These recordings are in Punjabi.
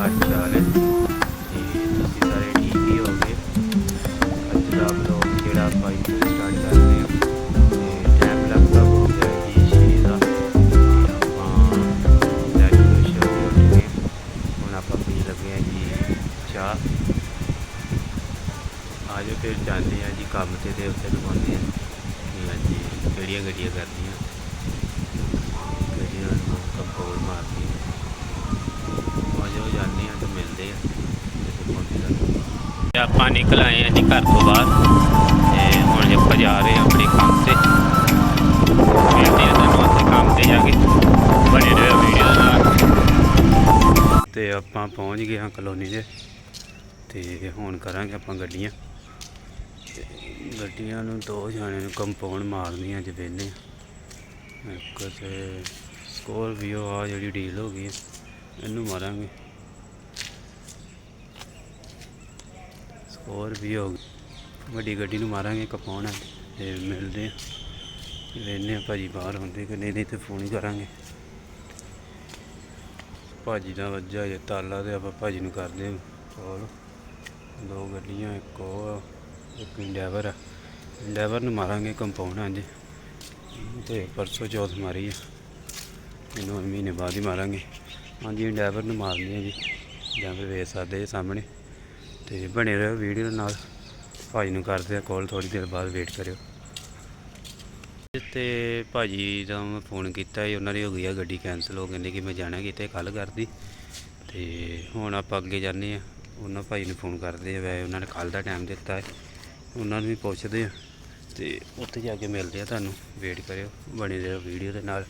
ਹਾਲ ਚਾਲ ਹੈ ਤੇ ਤੁਸੀਂ ਸਾਰੇ ਠੀਕ ਹੀ ਹੋਗੇ ਅੱਜ ਦਾ ਵਲੌਗ ਜਿਹੜਾ ਆਪਾਂ ਇੱਥੇ ਸਟਾਰਟ ਕਰਦੇ ਹਾਂ। ਤੇ ਟਾਈਮ ਲੱਗਦਾ ਹੋ ਗਿਆ ਜੀ, ਛੇ ਦਾ। ਤੇ ਆਪਾਂ ਲੈ ਕੇ ਸ਼ੋਅ ਉੱਠ ਕੇ ਹੁਣ ਆਪਾਂ ਪੀ ਲੱਗੇ ਹਾਂ ਜੀ ਚਾਹ। ਆਜੋ ਫਿਰ ਜਾਂਦੇ ਹਾਂ ਜੀ, ਕੰਮ ਤੇ ਤੇ ਉੱਥੇ ਦਿਖਾਉਂਦੇ ਹਾਂ। ਕਿ ਅੱਜ ਕਿਹੜੀਆਂ ਗੱਡੀਆਂ ਕਰਦੀਆਂ ਗੱਡੀਆਂ ਨੂੰ ਕੰਪੋਲ ਮਾਰਦੀਆਂ ਆਜੋ ਜਾਂਦੇ ਤੇ ਮਿਲਦੇ ਆ ਤੇ ਆਪਾਂ ਨਿਕਲ ਆਏ ਜੀ ਘਰ ਤੋਂ ਬਾਹਰ। ਤੇ ਹੁਣ ਜੇ ਆਪਾਂ ਜਾ ਰਹੇ ਹਾਂ ਆਪਣੇ ਕੰਮ ਤੇ। ਮਿਲਦੇ ਹਾਂ ਤੁਹਾਨੂੰ ਉੱਥੇ ਕੰਮ ਤੇ ਜਾ ਕੇ। ਬਣੇ ਰਹੋ ਵੀਡੀਓ ਨਾਲ। ਤੇ ਆਪਾਂ ਪਹੁੰਚ ਗਏ ਹਾਂ ਕਲੋਨੀ ਦੇ। ਤੇ ਹੁਣ ਕਰਾਂਗੇ ਆਪਾਂ ਗੱਡੀਆਂ। ਗੱਡੀਆਂ ਨੂੰ ਦੋ ਜਾਣੇ ਨੂੰ ਕੰਪਾਊਂਡ ਮਾਰਨੀ ਅੱਜ ਵੇਲੇ ਇੱਕ ਤੇ ਸਕੋਰਪੀਓ ਆ ਜਿਹੜੀ ਡੀਲ ਹੋ ਗਈ ਇਹਨੂੰ ਮਾਰਾਂਗੇ। ਹੋਰ ਵੀ ਹੋ ਵੱਡੀ ਗੱਡੀ ਨੂੰ ਮਾਰਾਂਗੇ ਕੰਪਾਊਂਡ ਅੱਜ ਤੇ ਮਿਲਦੇ ਆ ਵੇਨੇ ਆ ਭਾਜੀ ਬਾਹਰ ਹੁੰਦੇ ਕਿ ਨਹੀਂ ਨਹੀਂ ਤੇ ਫੋਨ ਹੀ ਕਰਾਂਗੇ। ਭਾਜੀ ਦਾ ਵੱਜਾ ਜੇ ਤਾਲਾ ਤੇ ਆਪਾਂ ਭਾਜੀ ਨੂੰ ਕਰਦੇ ਹਾਂ। ਕਾਲ ਦੋ ਗੱਡੀਆਂ ਇੱਕ ਉਹ ਆ, ਇੱਕ ਇੰਡੈਵਰ ਆ। ਇੰਡੈਵਰ ਨੂੰ ਮਾਰਾਂਗੇ ਕੰਪਾਊਂਡ ਅੱਜ ਤੇ ਪਰਸੋਂ ਚੌਥ ਮਾਰੀ ਆ। ਇਹਨੂੰ ਹੁਣ ਮਹੀਨੇ ਬਾਅਦ ਹੀ ਮਾਰਾਂਗੇ। ਹਾਂਜੀ ਇੰਡੈਵਰ ਨੂੰ ਮਾਰਨੀ ਹੈ ਜੀ। ਜਾਂ ਫਿਰ ਵੇਚ ਸਕਦੇ ਜੀ ਸਾਹਮਣੇ। ਤੇ ਬਣੇ ਰਹੋ ਵੀਡੀਓ ਨਾਲ। ਭਾਜੀ ਨੂੰ ਕਰਦੇ ਆ ਕਾਲ ਥੋੜੀ ਦੇਰ ਬਾਅਦ ਵੇਟ ਕਰਿਓ। ਤੇ ਭਾਜੀ ਦਾ ਮੈਂ ਫੋਨ ਕੀਤਾ ਸੀ, ਉਹਨਾਂ ਦੀ ਹੋ ਗਈ ਆ ਗੱਡੀ ਕੈਂਸਲ ਹੋ ਕਹਿੰਦੇ ਕਿ ਮੈਂ ਜਾਣਾ ਕਿਤੇ ਕੱਲ ਕਰਦੀ। ਤੇ ਹੁਣ ਆਪਾਂ ਅੱਗੇ ਜਾਂਦੇ ਆ। ਉਹਨਾਂ ਭਾਈ ਨੂੰ ਫੋਨ ਕਰਦੇ ਆ, ਵੈਸੇ ਉਹਨਾਂ ਨੇ ਕੱਲ ਦਾ ਟਾਈਮ ਦਿੱਤਾ ਹੈ। ਉਹਨਾਂ ਨੂੰ ਵੀ ਪੁੱਛਦੇ ਆ। ਤੇ ਉੱਥੇ ਜਾ ਕੇ ਮਿਲਦੇ ਆ ਤੁਹਾਨੂੰ ਵੇਟ ਕਰਿਓ, ਬਣੇ ਰਹੋ ਵੀਡੀਓ ਦੇ ਨਾਲ।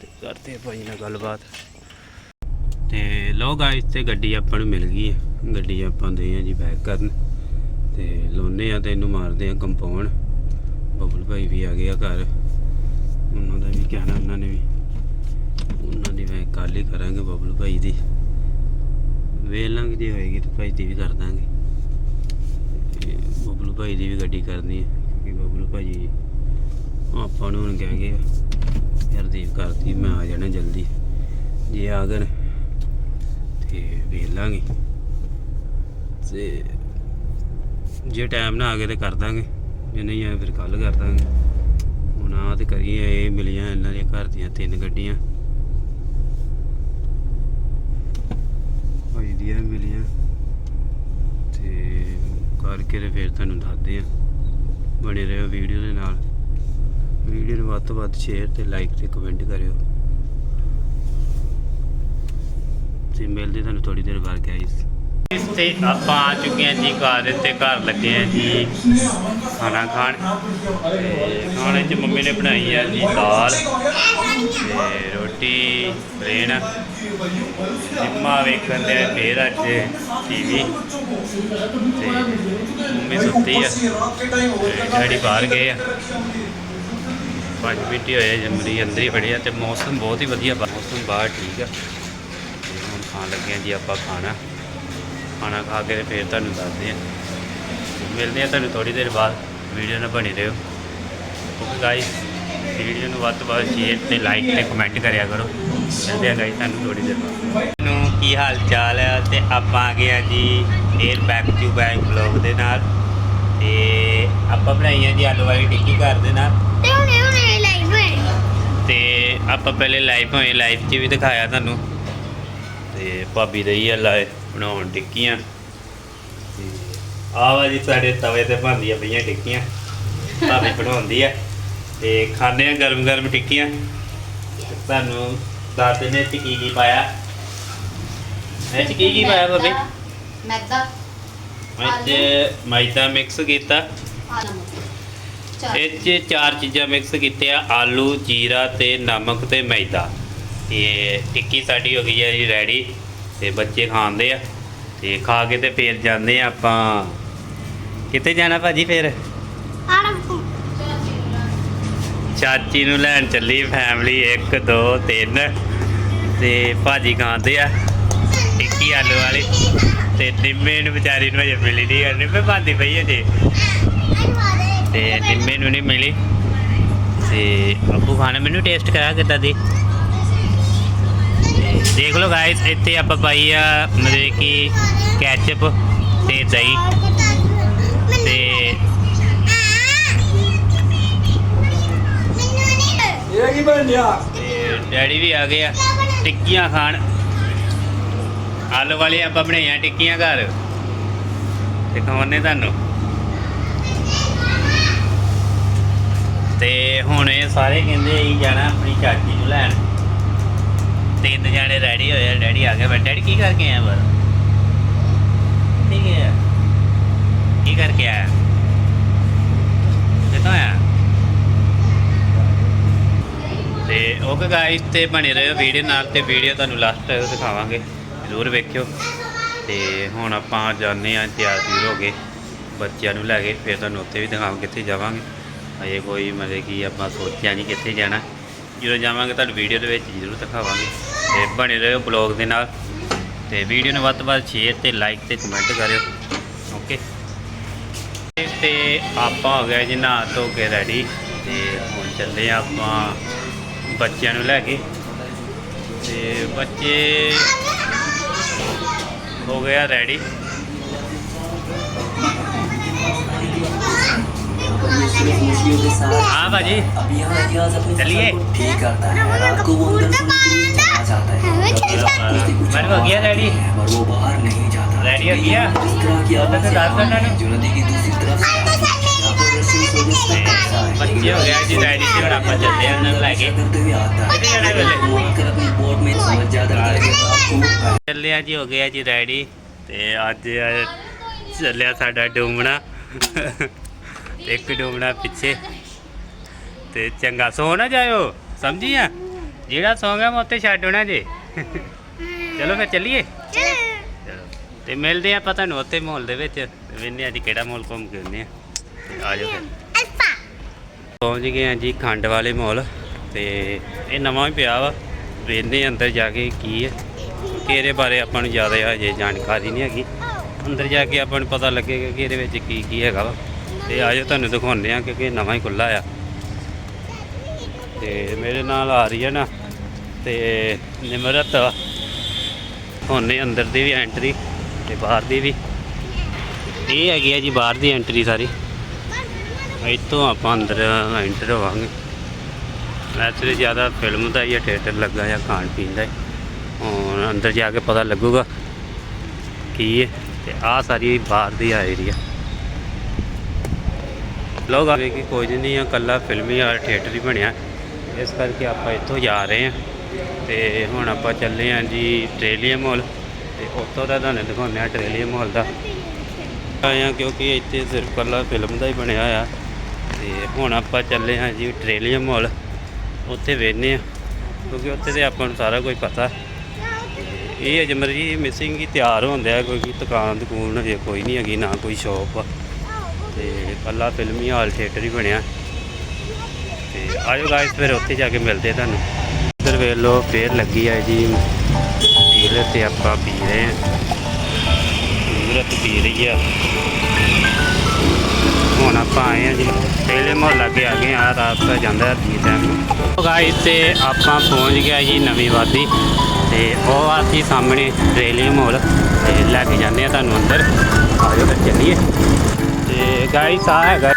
ਤੇ ਕਰਦੇ ਆ ਭਾਈ ਨਾਲ ਗੱਲਬਾਤ। ਤੇ ਲੋ ਗਾਇਸ ਤੇ ਗੱਡੀ ਆਪਾਂ ਨੂੰ ਮਿਲ ਗਈ ਹੈ। ਗੱਡੀ ਆਪਾਂ ਦੇ ਆ ਜੀ ਬੈਕ ਕਰਨ। ਤੇ ਲੋਨੇ ਆ ਤੇ ਇਹਨੂੰ ਮਾਰਦੇ ਆ ਕੰਪਾਉਣ ਬਬਲ ਭਾਈ ਵੀ ਆ ਗਿਆ ਘਰ। ਉਹਨਾਂ ਦਾ ਵੀ ਕਹਿਣਾ ਉਹਨਾਂ ਨੇ ਵੀ। ਉਹਨਾਂ ਦੀ ਮੈਂ ਕੱਲ ਹੀ ਕਰਾਂਗੇ ਬਬਲ ਭਾਈ ਦੀ। ਵੇਲ ਲੰਘ ਦੀ ਹੋਏਗੀ ਤੇ ਭਾਈ ਦੀ ਵੀ ਕਰ ਦਾਂਗੇ। ਤੇ ਬਬਲੂ ਭਾਈ ਦੀ ਵੀ ਗੱਡੀ ਕਰਨੀ ਹੈ, ਕਿਉਂਕਿ ਬਬਲੂ ਭਾਈ ਆਪਾਂ ਨੂੰ ਹੁਣ ਕਹਿ ਗਏ ਹਰਦੀਪ ਕਰਤੀ ਮੈਂ ਆ ਜਾਣਾ ਜਲਦੀ। ਜੇ ਆ ਗਏ ਤੇ ਵੇਲ ਲਾਂਗੇ। ਤੇ ਜੇ ਟਾਈਮ ਨਾ ਆ ਗਿਆ ਤੇ ਕਰ ਦਾਂਗੇ। ਜੇ ਨਹੀਂ ਆਇਆ ਫਿਰ ਕੱਲ ਕਰ ਦਾਂਗੇ। ਹੁਣ ਆ ਤੇ ਕਰੀਏ, ਇਹ ਮਿਲੀਆਂ ਇਹਨਾਂ ਦੇ ਘਰ ਦੀਆਂ ਤਿੰਨ ਗੱਡੀਆਂ। ਭਾਈ ਦੀਆਂ ਵੀ ਮਿਲੀਆਂ। ਤੇ ਕਰਕੇ ਤੇ ਫਿਰ ਤੁਹਾਨੂੰ ਦੱਸਦੇ ਆ। ਬਣੇ ਰਹੋ ਵੀਡੀਓ ਦੇ ਨਾਲ। ਵੀਡੀਓ ਨੂੰ ਵੱਧ ਤੋਂ ਵੱਧ ਸ਼ੇਅਰ ਤੇ ਲਾਈਕ ਤੇ ਕਮੈਂਟ ਕਰਿਓ। ਤੇ ਮਿਲਦੇ ਤੁਹਾਨੂੰ ਥੋੜੀ ਦੇਰ ਬਾਅਦ ਗਾਇਸ ਇਸ ਤੇ ਆਪਾਂ ਆ ਚੁੱਕੇ ਹਾਂ ਜੀ, ਘਰ ਤੇ ਘਰ ਲੱਗੇ ਹਾਂ ਜੀ, ਖਾਣਾ ਖਾਣ। ਤੇ ਖਾਣੇ 'ਚ ਮੰਮੀ ਨੇ ਬਣਾਈ ਆ ਜੀ ਦਾਲ ਤੇ ਰੋਟੀ, ਪਲੇਨ। ਸਿੰਮਾ ਵੇਖਣ ਦੇ ਫੇਰ ਅੱਜ ਟੀਵੀ। ਤੇ ਮੰਮੀ ਸੁੱਤੀ ਆ। ਤੇ ਡੈਡੀ ਬਾਹਰ ਗਏ ਆ। ਪੰਜ ਮਿੰਟ ਹੋਏ ਜਮਰੀ ਅੰਦਰ ਹੀ ਫੜਿਆ ਆ ਤੇ ਮੌਸਮ ਬਹੁਤ ਹੀ ਵਧੀਆ ਮੌਸਮ ਬਾਹਰ ਠੀਕ ਆ। ਖਾਣ ਲੱਗੇ ਆ ਜੀ ਆਪਾਂ ਖਾਣਾ। ਖਾਣਾ ਖਾ ਕੇ ਫੇਰ ਤੁਹਾਨੂੰ ਦੱਸਦੇ ਆ ਮਿਲਦੇ ਆ ਤੁਹਾਨੂੰ ਥੋੜੀ ਦੇਰ ਬਾਅਦ। ਵੀਡੀਓ ਨਾਲ ਬਣੇ ਰਹੋ। ਓਕੇ ਗਾਇਸ ਵੀਡੀਓ ਨੂੰ ਵੱਧ ਤੋਂ ਵੱਧ ਸ਼ੇਅਰ ਤੇ ਲਾਈਕ ਤੇ ਕਮੈਂਟ ਕਰਿਆ ਕਰੋ। ਮਿਲਦੇ ਆ ਗਾਇਸ ਤੁਹਾਨੂੰ ਥੋੜੀ ਦੇਰ ਬਾਅਦ। ਨੂੰ ਕੀ ਹਾਲ ਚਾਲ ਹੈ ਤੇ ਆਪਾਂ ਆ ਗਏ ਆ ਜੀ ਫੇਰ ਬੈਕ ਟੂ ਬੈਕ ਬਲੌਗ ਦੇ ਨਾਲ। ਤੇ ਆਪਾਂ ਬਣਾਈ ਆ ਜੀ ਆਲੂ ਵਾਲੀ ਟਿੱਕੀ ਘਰ ਦੇ ਨਾਲ। ਤੇ ਹੁਣੇ ਹੁਣੇ ਲਾਈਵ ਹੋਏ ਤੇ ਆਪਾਂ ਪਹਿਲੇ ਲਾਈਵ ਹੋਏ ਲਾਈਵ 'ਚ ਵੀ ਦਿਖਾਇਆ ਤੁਹਾਨੂੰ। ਤੇ ਭਾਬੀ ਰਹੀ ਆ ਲਾਏ ਬਣਾਉਣ ਟਿੱਕੀਆਂ ਤੇ ਆਹ ਵਾ ਜੀ ਸਾਡੇ ਤਵੇ ਤੇ ਬਣਦੀਆਂ ਪਈਆਂ ਟਿੱਕੀਆਂ ਭਾਬੀ ਬਣਾਉਂਦੀ ਆ। ਤੇ ਖਾਣੇ ਆ ਗਰਮ ਗਰਮ ਟਿੱਕੀਆਂ ਤੁਹਾਨੂੰ ਦਿੰਦੇ ਚ ਕੀ ਕੀ ਪਾਇਆ। ਇਹ ਚ ਕੀ ਪਾਇਆ ਭਾਬੀ? ਮੈਦਾ 'ਚ ਮੈਦਾ ਮਿਕਸ ਕੀਤਾ। ਇਹ 'ਚ ਚਾਰ ਚੀਜ਼ਾਂ ਮਿਕਸ ਕੀਤੀਆਂ। ਆਲੂ ਜੀਰਾ ਤੇ ਨਮਕ ਤੇ ਮੈਦਾ। ਤੇ ਟਿੱਕੀ ਸਾਡੀ ਹੋ ਗਈ ਹੈ ਜੀ ਰੈਡੀ ਤੇ ਬੱਚੇ ਖਾਂਦੇ ਆ ਤੇ ਖਾ ਕੇ ਤੇ ਫੇਰ ਜਾਂਦੇ ਆ ਆਪਾਂ। ਕਿੱਥੇ ਜਾਣਾ ਭਾਜੀ ਫੇਰ? ਚਾਚੀ ਨੂੰ ਲੈਣ ਚੱਲੀ ਫੈਮਿਲੀ 1 2 3 ਤੇ ਭਾਜੀ ਖਾਂਦੇ ਆ ਟਿੱਕੀ ਆਲੂ ਵਾਲੀ ਤੇ ਨਿੰਮੇ ਨੂੰ ਵਿਚਾਰੀ ਨੂੰ ਅਜੇ ਮਿਲੀ ਨਹੀਂ ਨਿੰਮੇ ਭਾਂਦੀ ਪਈ ਹੈ ਜੀ ਤੇ ਨਿੰਮੇ ਨੂੰ ਨਹੀਂ ਮਿਲੀ ਤੇ ਅੱਬੂ ਖਾਣਾ ਮੈਨੂੰ ਟੇਸਟ ਕਰਾ ਕਿੱਦਾਂ ਦੀ? ਦੇਖ ਲਓ ਗਾਇਸ ਇੱਥੇ ਆਪਾਂ ਪਾਈ ਆ ਮਤਲਬ ਕਿ ਕੈਚਅਪ ਤੇ ਦਹੀਂ। ਤੇ ਇਹ ਕੀ ਬਣ ਗਿਆ? ਤੇ ਡੈਡੀ ਵੀ ਆ ਗਏ ਆ ਟਿੱਕੀਆਂ ਖਾਣ। ਆਲੂ ਵਾਲੇ ਆਪਾਂ ਬਣਾਈਆਂ ਟਿੱਕੀਆਂ ਘਰ। ਤੇ ਖਵਾਉਣੇ ਤੁਹਾਨੂੰ। ਤੇ ਹੁਣ ਇਹ ਸਾਰੇ ਕਹਿੰਦੇ ਅਸੀਂ ਜਾਣਾ ਆਪਣੀ ਚਾਚੀ ਨੂੰ ਲੈਣ। ਤਿੰਨ ਜਾਣੇ ਰੈਡੀ ਹੋਏ ਆ, ਡੈਡੀ ਆ ਗਿਆ ਬੈਠ ਡੈਡੀ ਕੀ ਕਰਕੇ ਆਇਆ ਬਾਹਰ? ਠੀਕ ਹੈ। ਕੀ ਕਰਕੇ ਆਇਆ? ਕਿੱਥੋਂ ਆਇਆ? ਤੇ ਓਕੇ ਗਾਇਸ ਤੇ ਬਣੇ ਰਹੋ ਵੀਡੀਓ ਨਾਲ, ਤੇ ਵੀਡੀਓ ਤੁਹਾਨੂੰ ਲਾਸਟ ਦਿਖਾਵਾਂਗੇ। ਜ਼ਰੂਰ ਵੇਖਿਓ। ਤੇ ਹੁਣ ਆਪਾਂ ਜਾਂਦੇ ਆ ਤਿਆਰ ਵੀ ਹੋ ਗਏ ਬੱਚਿਆਂ ਨੂੰ ਲੈ ਕੇ, ਫਿਰ ਤੁਹਾਨੂੰ ਉੱਥੇ ਵੀ ਦਿਖਾਵਾਂਗੇ, ਕਿੱਥੇ ਜਾਵਾਂਗੇ। ਅਜੇ ਕੋਈ ਮਤਲਬ ਕਿ ਆਪਾਂ ਸੋਚਿਆ ਨਹੀਂ ਕਿੱਥੇ ਜਾਣਾ। ਜਦੋਂ ਜਾਵਾਂਗੇ ਤੁਹਾਨੂੰ ਵੀਡੀਓ ਦੇ ਵਿੱਚ ਜ਼ਰੂਰ ਦਿਖਾਵਾਂਗੇ ਤੇ ਬਣੇ ਰਹੋ ਬਲੌਗ ਦੇ ਨਾਲ। ਤੇ ਵੀਡੀਓ ਨੂੰ ਵੱਧ ਤੋਂ ਵੱਧ ਸ਼ੇਅਰ ਤੇ ਲਾਈਕ ਤੇ ਕਮੈਂਟ ਕਰਿਓ। ਓਕੇ ਤੇ ਆਪਾਂ ਹੋ ਗਏ ਜੀ ਨਹਾ ਧੋ ਕੇ ਰੈਡੀ ਤੇ ਹੁਣ ਚੱਲੇ ਹਾਂ ਆਪਾਂ ਬੱਚਿਆਂ ਨੂੰ ਲੈ ਕੇ। ਤੇ ਬੱਚੇ ਹੋ ਗਿਆ ਰੈਡੀ ये सिर्फ मुर्गियों के साथ हाँ भाजी अब यहाँ रियाज अपनी चलिए। फसल को ठीक करता है रात को वो अंदर सोने के लिए चला जाता है उसकी कुछ मैंने हो गया आवाज़ रेडी? आती है, पर वो बाहर नहीं जाता रेडी हो ये गया? इस तरह की तो आवाज़ें तो दांत आम करना हैं, नहीं? जो नदी की दूसरी तरफ से आती है यहाँ पर रस्सी से उसका कब्जा है बच्चे लेकिन हो गया जी, वो रेडी से और आप चलते हैं अंदर लाके। करते हुए आता है कितने जाने वाले? वो आकर अपनी बोट में समझ जाता है कि आपको ਚੱਲਿਆ ਜੀ ਹੋ ਗਿਆ ਜੀ ਰੈਡੀ ਤੇ ਅੱਜ ਆ ਚੱਲਿਆ ਸਾਡਾ ਡੂਮਣਾ ਇੱਕ ਡੂਮਣਾ ਪਿੱਛੇ। ਤੇ ਚੰਗਾ ਸੋ ਨਾ ਜਾਇਓ, ਸਮਝੀ ਆ? ਜਿਹੜਾ ਸੌ ਗਿਆ ਮੈਂ ਉੱਤੇ ਛੱਡ ਹੋਣਾ ਜੇ। ਚਲੋ ਫਿਰ ਚੱਲੀਏ। ਚਲੋ। ਤੇ ਮਿਲਦੇ ਆ ਆਪਾਂ ਤੁਹਾਨੂੰ ਉੱਥੇ ਮਾਹੌਲ ਦੇ ਵਿੱਚ। ਵੇਨੇ ਅੱਜ ਕਿਹੜਾ ਮਾਹੌਲ ਘੁੰਮ ਕੇ ਆਉਂਦੇ ਆ ਆ ਜਾਓ ਫਿਰ। ਪਹੁੰਚ ਗਏ ਆ ਜੀ ਖੰਡ ਵਾਲੇ ਮਾਹੌਲ। ਤੇ ਇਹ ਨਵਾਂ ਹੀ ਪਿਆ ਵਾ। ਵੇਨੇ ਅੰਦਰ ਜਾ ਕੇ ਕੀ ਹੈ ਕਿ ਬਾਰੇ ਆਪਾਂ ਨੂੰ ਜ਼ਿਆਦਾ ਹਜੇ ਜਾਣਕਾਰੀ ਨਹੀਂ ਹੈਗੀ। ਅੰਦਰ ਜਾ ਕੇ ਆਪਾਂ ਨੂੰ ਪਤਾ ਲੱਗੇਗਾ ਕਿ ਇਹਦੇ ਵਿੱਚ ਕੀ ਕੀ ਹੈਗਾ ਵਾ। ਤੇ ਆਜੋ ਤੁਹਾਨੂੰ ਦਿਖਾਉਂਦੇ ਆ ਕਿਉਂਕਿ ਨਵਾਂ ਹੀ ਖੁੱਲਾ ਆ। ਤੇ ਮੇਰੇ ਨਾਲ ਆ ਰਹੀ ਹੈ ਨਾ, ਤੇ ਨਿਮਰਤ ਹੁੰਨੇ ਅੰਦਰ ਦੀ ਵੀ ਐਂਟਰੀ ਤੇ ਬਾਹਰ ਦੀ ਵੀ। ਇਹ ਹੈਗੀ ਆ ਜੀ ਬਾਹਰ ਦੀ ਐਂਟਰੀ ਸਾਰੀ। ਇੱਥੋਂ ਆਪਾਂ ਅੰਦਰ ਐਂਟਰ ਹੋਵਾਂਗੇ। ਵੈਸੇ ਜ਼ਿਆਦਾ ਫਿਲਮ ਦਾ ਹੀ ਥੀਏਟਰ ਲੱਗਾ ਜਾਂ ਖਾਣ ਪੀਣ ਦਾ ਹੀ। ਹੁਣ ਅੰਦਰ ਜਾ ਕੇ ਪਤਾ ਲੱਗੂਗਾ ਕੀ ਹੈ ਤੇ ਆਹ ਸਾਰੀ ਬਾਹਰ ਦੀ ਆ ਏਰੀਆ ਲੋਕ ਆਵੇ ਕਿ ਕੋਈ ਨਹੀਂ ਆ ਕੱਲਾ ਫਿਲਮੀ ਆ ਥੀਏਟਰ ਹੀ ਬਣਿਆ। ਇਸ ਕਰਕੇ ਆਪਾਂ ਇੱਥੋਂ ਜਾ ਰਹੇ ਹਾਂ। ਤੇ ਹੁਣ ਆਪਾਂ ਚੱਲੇ ਹਾਂ ਜੀ ਆਸਟ੍ਰੇਲੀਆ ਮਾਲ ਤੇ ਉੱਥੋਂ ਦਾ ਤੁਹਾਨੂੰ ਦਿਖਾਉਂਦੇ ਆ ਆਸਟ੍ਰੇਲੀਆ ਮਾਲ ਦਾ। ਆਏ ਹਾਂ ਕਿਉਂਕਿ ਇੱਥੇ ਸਿਰਫ ਕੱਲਾ ਫਿਲਮ ਦਾ ਹੀ ਬਣਿਆ ਆ ਤੇ ਹੁਣ ਆਪਾਂ ਚੱਲੇ ਹਾਂ ਜੀ ਆਸਟ੍ਰੇਲੀਆ ਮਾਲ ਉੱਥੇ ਵੇਖਦੇ ਆ ਕਿਉਂਕਿ ਉੱਥੇ ਤੇ ਆਪਾਂ ਨੂੰ ਸਾਰਾ ਕੁਝ ਪਤਾ। ਇਹ ਅਜਮਰ ਜੀ ਮਿਸਿੰਗ ਹੀ ਤਿਆਰ ਹੁੰਦੇ ਆ, ਕੋਈ ਦੁਕਾਨ ਦੁਕਾਨ ਹਜੇ ਕੋਈ ਨਹੀਂ ਹੈਗੀ, ਨਾ ਕੋਈ ਸ਼ੌਪ ਤੇ ਕੱਲਾ ਫਿਲਮੀ ਹਾਲ ਥੀਏਟਰ ਹੀ ਬਣਿਆ। ਤੇ ਆਜੋ ਗਾਇਸ ਫਿਰ ਉੱਥੇ ਜਾ ਕੇ ਮਿਲਦੇ ਤੁਹਾਨੂੰ। ਇੱਧਰ ਵੇਖ ਲਓ, ਫੇਰ ਲੱਗੀ ਆ ਜੀ ਪੀਲੇ ਤੇ ਆਪਾਂ ਪੀ ਰਹੇ ਹਾਂ ਸੂਰਤ ਪੀ ਰਹੀ ਆ। ਹੁਣ ਆਪਾਂ ਆਏ ਆ ਜੀ, ਪਹਿਲੇ ਮੁਹੱਲਾ ਕੇ ਆ ਗਏ ਆ ਰਾਤ ਜਾਂਦਾ ਜੀ ਟਾਈਮ ਗਾਇਸ ਤੇ ਆਪਾਂ ਪਹੁੰਚ ਗਿਆ ਜੀ ਨਵੀਂ ਵਾਦੀ। ਤੇ ਉਹ ਆ ਸਾਹਮਣੇ ਰੇਲੀ ਮੋਲ, ਤੇ ਲੈ ਕੇ ਜਾਂਦੇ ਆ ਤੁਹਾਨੂੰ ਅੰਦਰ। ਆਜੋ ਫਿਰ ਚੱਲੀਏ। ਤੇ ਗਾਇਸ ਆ ਹੈਗਾ